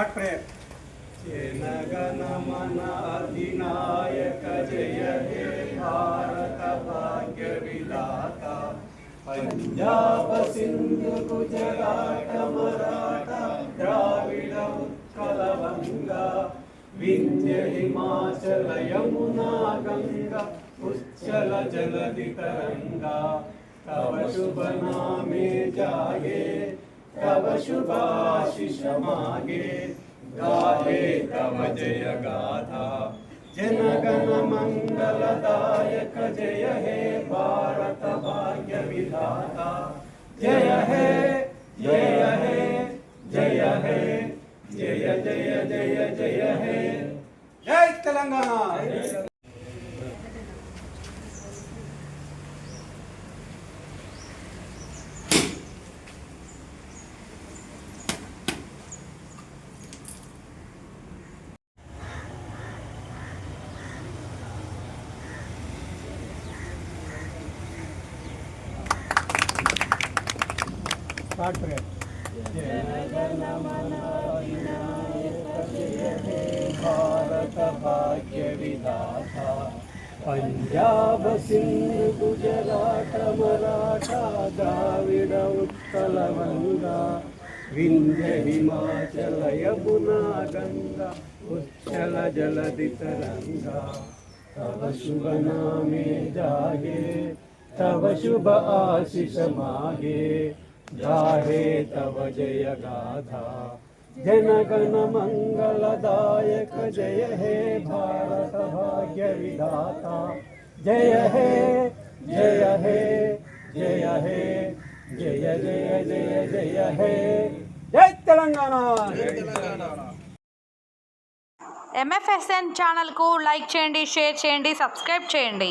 पाठ prayer. पंजाब सिंधु गुजरात मराठा द्राविड उत्कल विंध्य हिमाचल यमुना गंगा उच्चल जलधि तरंगा तव शुभ नामे जागे तव शुभ आशीष मागे गाहे तव जय गाथा जनगण मंगलदायक जय हे भारत भाग्य विधाता जय हे जय हे जय हे जय जय जय जय हे जय भारत भाग्य विधाता पंजाब सिंध, गुजरात, मराठा, द्राविड, उत्कल गंगा विंध्य, हिमाचल, यमुना, गंगा उच्चल जलधि तरंगा तव शुभ नामे जागे तव शुभ आशीष मागे गाहे तव जय गाथा जनगण मंगलदायक जय हे भारत भाग्य विधाता जय हे जय हे जय हे जय जय जय जय हे जय तेलंगाना ఎంఎఫ్ఎస్ఎన్ ఛానల్కు లైక్ చేయండి షేర్ చేయండి సబ్స్క్రైబ్ చేయండి